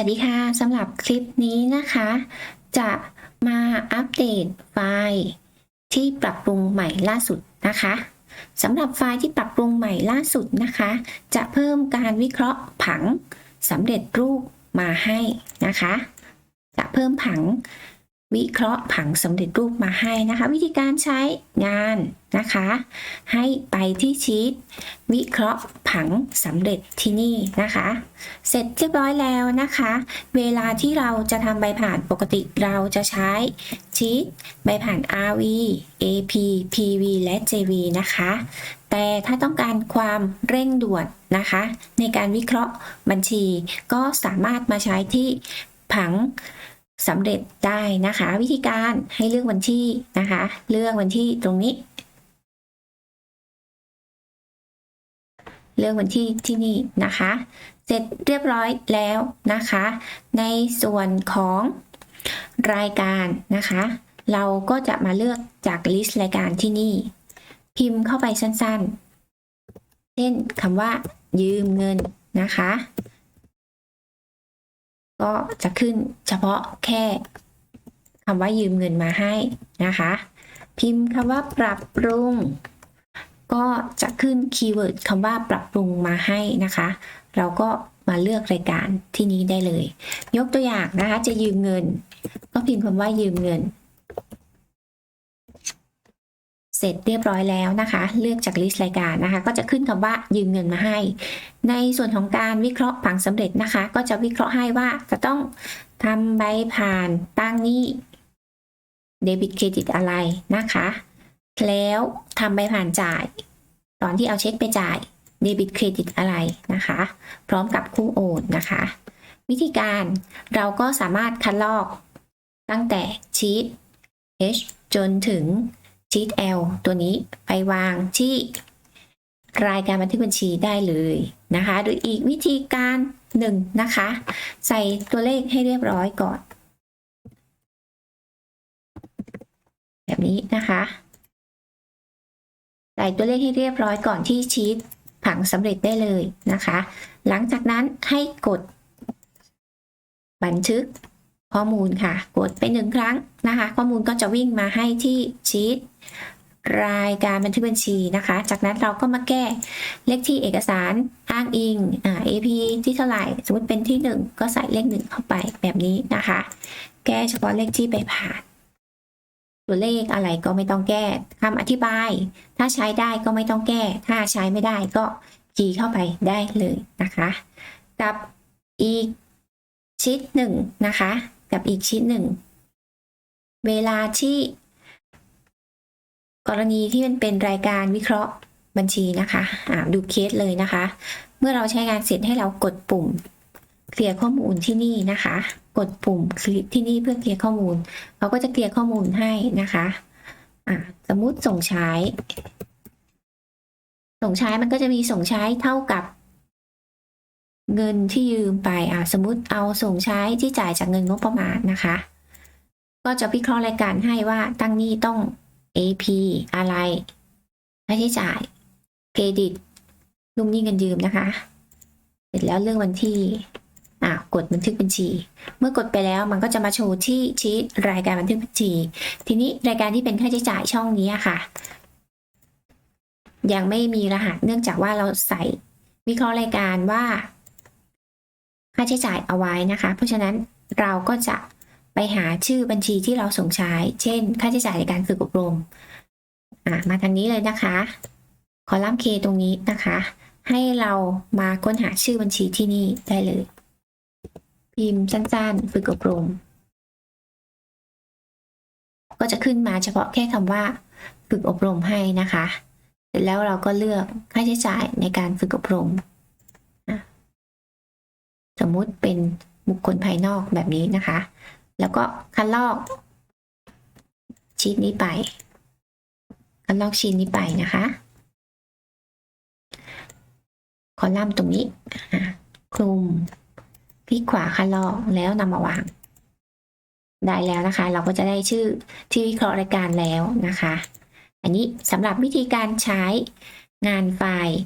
สวัสดีค่ะสำหรับคลิปนี้นะคะ จะมาอัปเดตไฟล์ที่ปรับปรุงใหม่ล่าสุดนะคะสำหรับไฟล์ที่ปรับปรุงใหม่ล่าสุดนะคะ จะเพิ่มการวิเคราะห์ผังสำเร็จรูปมาให้นะคะ จะเพิ่มผัง วิเคราะห์ผังสำเร็จรูปมาให้นะคะ วิธีการใช้งานนะคะ ให้ไปที่ชีตวิเคราะห์ผังสำเร็จที่นี่นะคะ เสร็จเรียบร้อยแล้วนะคะ เวลาที่เราจะทำใบผ่านปกติเราจะใช้ชีตใบผ่าน RV AP PV และ JV นะคะ แต่ถ้าต้องการความเร่งด่วนนะคะ ในการวิเคราะห์บัญชีก็สามารถมาใช้ที่ผัง สำเร็จได้นะคะ วิธีการให้เลือกวันที่นะคะ เลือกวันที่ตรงนี้ เลือกวันที่ที่นี่นะคะ เสร็จเรียบร้อยแล้วนะคะ ในส่วนของรายการนะคะ เราก็จะมาเลือกจากลิสต์รายการที่นี่ พิมพ์เข้าไปสั้นๆ เช่นคำว่ายืมเงินนะคะ ก็จะขึ้นเฉพาะแค่คำว่ายืมเงินมาให้นะคะ พิมพ์คำว่าปรับปรุง ก็จะขึ้นคีย์เวิร์ดคำว่าปรับปรุงมาให้นะคะ เราก็มาเลือกรายการที่นี้ได้เลย ยกตัวอย่างนะคะจะยืมเงิน ก็พิมพ์คำว่ายืมเงิน เสร็จเรียบร้อยแล้วนะคะ เลือกจากลิสต์รายการนะคะ ก็จะขึ้นคำว่ายืมเงินมาให้ ในส่วนของการวิเคราะห์ผังสำเร็จนะคะ ก็จะวิเคราะห์ให้ว่าจะต้องทำใบผ่านตั้งหนี้เดบิตเครดิตอะไรนะคะ แล้วทำใบผ่านจ่าย ตอนที่เอาเช็คไปจ่ายเดบิตเครดิตอะไรนะคะ พร้อมกับคู่โอนนะคะ วิธีการเราก็สามารถคัดลอกตั้งแต่ชีต H จนถึง ชีต L ตัวนี้ไปวางที่รายการบันทึกบัญชีได้เลยนะคะโดยอีกวิธีการหนึ่งนะคะ ใส่ตัวเลขให้เรียบร้อยก่อน แบบนี้นะคะใส่ตัวเลขให้เรียบร้อยก่อนที่ชีตผังสำเร็จได้เลยนะคะ หลังจากนั้นให้กดบันทึก ข้อมูลค่ะ กดไปหนึ่งครั้งนะคะ ข้อมูลก็จะวิ่งมาให้ที่ชีตรายการบันทึกบัญชีนะคะ จากนั้นเราก็มาแก้เลขที่เอกสารอ้างอิงอ่า AP ที่เท่าไหร่ สมมติเป็นที่ 1 ก็ใส่เลขหนึ่งเข้าไปแบบนี้นะคะ แก้เฉพาะเลขที่ไปผ่าน ตัวเลขอะไรก็ไม่ต้องแก้คำอธิบาย ถ้าใช้ได้ก็ไม่ต้องแก้ ถ้าใช้ไม่ได้ก็คีย์เข้าไปได้เลยนะคะ กับอีกชิดหนึ่งนะคะ กับอีกชิดหนึ่ง เวลาที่ กรณีที่มันเป็นรายการวิเคราะห์บัญชีนะคะดูเคสเลยนะคะ เมื่อเราใช้งานเสร็จให้เรากดปุ่ม เคลียร์ข้อมูลที่นี่นะคะ กดปุ่มคลิกที่นี่เพื่อเคลียร์ข้อมูลเขาก็จะเคลียร์ข้อมูลให้นะคะสมมุติส่งใช้ ส่งใช้มันก็จะมีส่งใช้เท่ากับ เงินที่ยืมไปอ่าสมมุติเอาส่งใช้ที่จ่ายจากเงินงบประมาณนะคะ ก็จะวิเคราะห์รายการให้ว่าตั้งหนี้ต้อง AP อะไรค่าใช้จ่ายเครดิตลูกหนี้เงินยืมนะคะ เสร็จแล้วเรื่องวันที่อ่ากดบันทึกบัญชี เมื่อกดไปแล้วมันก็จะมาโชว์ที่ชีตรายการบันทึกบัญชี ทีนี้รายการที่เป็นค่าใช้จ่ายช่องนี้อะค่ะ ยังไม่มีรหัสเนื่องจากว่าเราใส่วิเคราะห์รายการว่า ค่าใช้จ่ายเอาไว้นะคะ เพราะฉะนั้นเราก็จะไปหาชื่อบัญชีที่เราส่งใช้ เช่น ค่าใช้จ่ายในการฝึกอบรมมาทางนี้เลยนะคะ คอลัมน์ K ตรงนี้นะคะ ให้เรามาค้นหาชื่อบัญชีที่นี่ได้เลย พิมพ์สั้นๆ ฝึกอบรม ก็จะขึ้นมาเฉพาะแค่คำว่า ฝึกอบรมให้นะคะ เสร็จแล้วเราก็เลือกค่าใช้จ่ายในการฝึกอบรม มมุติเป็นบุคคลภายนอกแบบนี้นะคะ แล้วก็คัดลอกชีตนี้ไปคัดลอกชีตนี้ไปนะคะ คอลัมน์ตรงนี้คลุมคลิกขวาคัดลอกแล้วนำมาวางได้แล้วนะคะ เราก็จะได้ชื่อที่วิเคราะห์รายการแล้วนะคะ อันนี้สำหรับวิธีการใช้งานไฟล์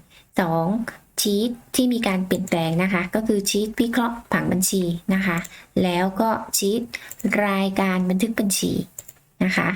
2 ชีตที่มีการเปลี่ยนแปลงนะคะ ก็คือชีตวิเคราะห์ผังบัญชีนะคะ แล้วก็ชีตรายการบันทึกบัญชีนะคะ